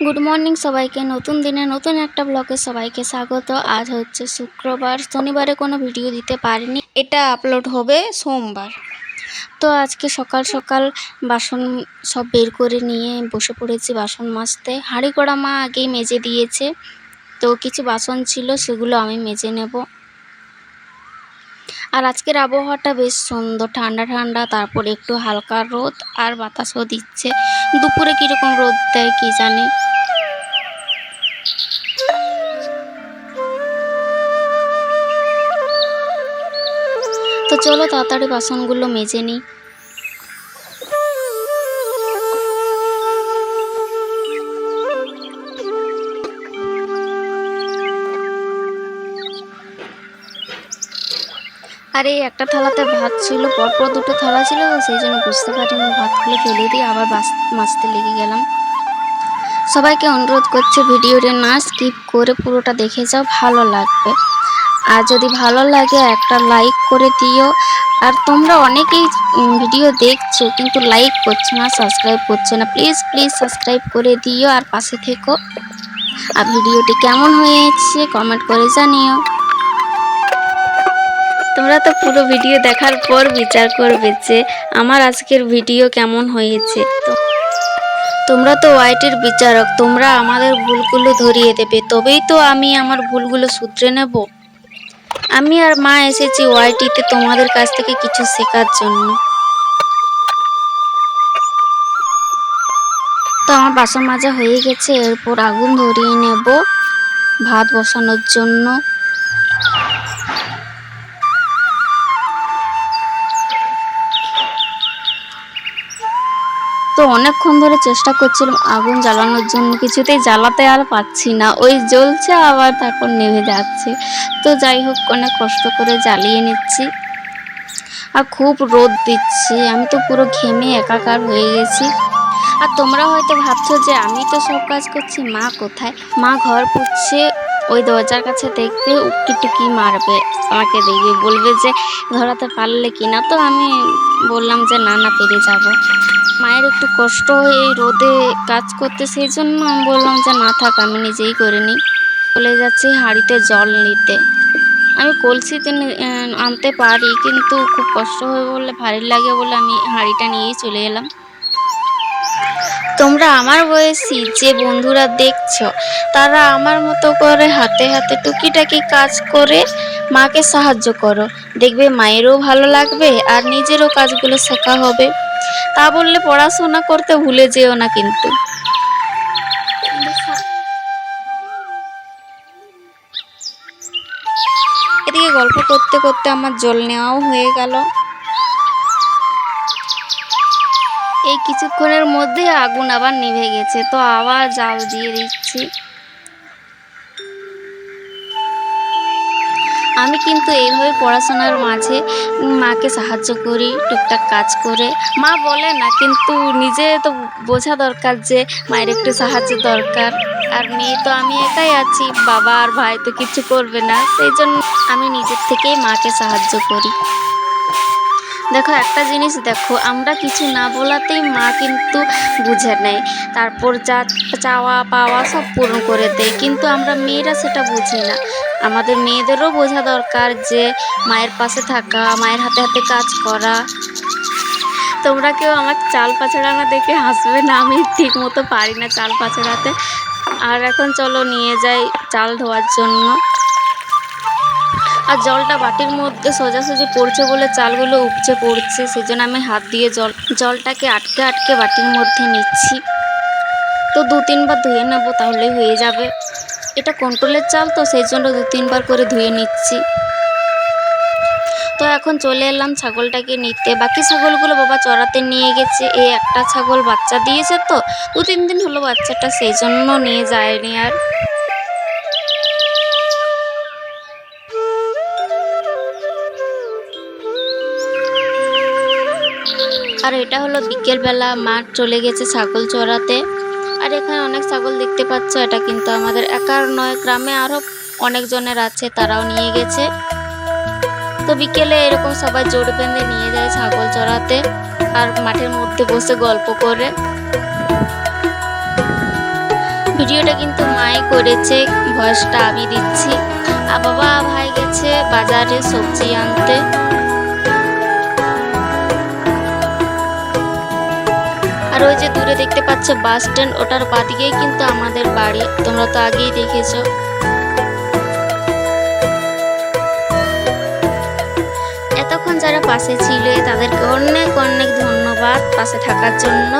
Good morning সবাইকে। নতুন দিনে নতুন একটা ব্লগে সবাইকে স্বাগত। আজ হচ্ছে শুক্রবার। শনিবারে কোনো ভিডিও দিতে পারিনি। এটা আপলোড হবে সোমবার। তো আজকে সকাল সকাল বাসন সব বের করে নিয়ে বসে পড়েছি বাসন মাজতে। হাঁড়ি কড়া মা আগেই মেজে দিয়েছে। তো কিছু বাসন ছিল, সেগুলো আমি মেজে নেব। আর আজকের আবহাওয়াটা বেশ সুন্দর। ঠান্ডা ঠান্ডা, তারপর একটু হালকা রোদ আর বাতাসও দিচ্ছে। দুপুরে কীরকম রোদ দেয় কী জানি। তো চলো তাড়াতাড়ি বাসনগুলো মেজে নিই। আর এই একটা থালাতে ভাত ছিল, পরপর দুটো থালা ছিল, তো সেই জন্য বুঝতে পারিনি। ভাতগুলো ফেলে দিয়ে আবার মাজতে লেগে গেলাম। সবাইকে অনুরোধ করছে ভিডিওটা না স্কিপ করে পুরোটা দেখে যাও, ভালো লাগবে। আর যদি ভালো লাগে, একটা লাইক করে দিও। আর তোমরা অনেকেই ভিডিও দেখছ, কিন্তু লাইক করছ না সাবস্ক্রাইব করছ না। প্লিজ প্লিজ সাবস্ক্রাইব করে দিও আর পাশে থেকো। আর ভিডিওটি কেমন হয়েছে কমেন্ট করে জানিও। তোমরা তো পুরো ভিডিও দেখার পর বিচার করবে যে আমার আজকের ভিডিও কেমন হয়েছে। তোমরা তো ওয়াইটের বিচারক, তোমরা আমাদের ভুলগুলো ধরিয়ে দেবে, তবেই তো আমি আমার ভুলগুলো শুধরে নেব। আমি আর মা এসেছি ওয়াইটিতে তোমাদের কাছ থেকে কিছু শেখার জন্য। তো আমার বাসন মাজা হয়ে গেছে, এরপর আগুন ধরিয়ে নেব ভাত বসানোর জন্য। তো অনেকক্ষণ ধরে চেষ্টা করছিলাম আগুন জ্বালানোর জন্য, কিছুতেই জ্বালাতে আর পাচ্ছি না। ওই জ্বলছে আবার তারপর নেভে যাচ্ছে। তো যাই হোক, অনেক কষ্ট করে জ্বালিয়ে নিচ্ছি। আর খুব রোদ দিচ্ছে। আমি তো পুরো ঘেমে একাকার হয়ে গেছি। আর তোমরা হয়তো ভাবছ যে আমি তো সব কাজ করছি, মা কোথায়? মা ঘর পুচ্ছে ওই দরজার কাছে দেখবে উকি টুকি মারবে, আমাকে দেখবে, বলবে যে ধরাতে পারলে কি না তো আমি বললাম যে, না না পেরে যাব। মায়ের একটু কষ্ট হয়ে এই রোদে কাজ করতে সেই জন্য আমি বললাম যে, না, থাক, আমি নিজেই করে নিই। চলে যাচ্ছি হাঁড়িতে জল নিতে। আমি কলসিতে আনতে পারি, কিন্তু খুব কষ্ট হয়ে বলে, ভারী লাগে বলে আমি হাঁড়িটা নিয়েই চলে এলাম। তোমরা আমার বয়সী যে বন্ধুরা দেখছ, তারা আমার মতো করে হাতে হাতে টুকিটাকি কাজ করে মাকে সাহায্য করো। দেখবে মায়েরও ভালো লাগবে আর নিজেরও কাজগুলো শেখা হবে। তা বললে পড়াশোনা করতে ভুলে যেও না কিন্তু। এদিকে গল্প করতে করতে আমার জল নেওয়াও হয়ে গেল। এই কিছুক্ষণের মধ্যে আগুন আবার নিভে গেছে। তো আবার জাল দিয়ে দিচ্ছি। আমি কিন্তু এইভাবে পড়াশোনার মাঝে মাকে সাহায্য করি, টুকটাক কাজ করে। মা বলে না, কিন্তু নিজে তো বোঝা দরকার যে মায়ের একটু সাহায্য দরকার। আর মেয়ে তো আমি একাই আছি, বাবা আর ভাই তো কিছু করবে না। সেই জন্য আমি নিজের থেকেই মাকে সাহায্য করি। দেখো, একটা জিনিস দেখো, আমরা কিছু না বলাতেই মা কিন্তু বুঝে নেয়। তারপর যা চাওয়া পাওয়া সব পূরণ করে দেয়, কিন্তু আমরা মেয়েরা সেটা বুঝি না। আমাদের মেয়েদেরও বোঝা দরকার যে মায়ের পাশে থাকা, মায়ের হাতে হাতে কাজ করা। তোমরা কেউ আমার চাল পাছড়ানো দেখে হাসবে না, আমি ঠিক মতো পারি না চাল পাছড়াতে আর এখন চলো, নিয়ে যাই চাল ধোয়ার জন্য। আর জলটা বাটির মধ্যে সোজাসুজি পড়ছে বলে চালগুলো উপচে পড়ছে সেই জন্য আমি হাত দিয়ে জল, জলটাকে আটকে আটকে বাটির মধ্যে নিচ্ছি। তো দু তিনবার ধুয়ে নেব তাহলে হয়ে যাবে। এটা কন্ট্রোলের চাল তো, সেই জন্য দু তিনবার করে ধুয়ে নিচ্ছি। তো এখন চলে এলাম ছাগলটাকে নিতে। বাকি ছাগলগুলো বাবা চড়াতে নিয়ে গেছে। এই একটা ছাগল বাচ্চা দিয়েছে তো, দু তিন দিন হলো বাচ্চাটা সেই জন্য নিয়ে যায়নি আর। আর এটা হলো বিকেলবেলা, মাঠ চলে গেছে ছাগল চড়াতে। আর এখানে অনেক ছাগল দেখতে পাচ্ছ, এটা কিন্তু আমাদের একার নয়, গ্রামে আরও অনেকজনের আছে, তারাও নিয়ে গেছে। তো বিকেলে এরকম সবাই জোর বেঁধে নিয়ে যায় ছাগল চড়াতে আর মাঠের মধ্যে বসে গল্প করে। ভিডিওটা কিন্তু মাই করেছে, ভয়েসটা আমি দিচ্ছি। আর বাবা ভাই গেছে বাজারে সবজি আনতে। আর ওই যে দূরে দেখতে পাচ্ছ বাস স্ট্যান্ড, ওটার বাদিকেই কিন্তু আমাদের বাড়ি। তোমরা তো আগেই দেখেছ। এতক্ষণ যারা পাশে ছিল, তাদেরকে অনেক অনেক ধন্যবাদ পাশে থাকার জন্য।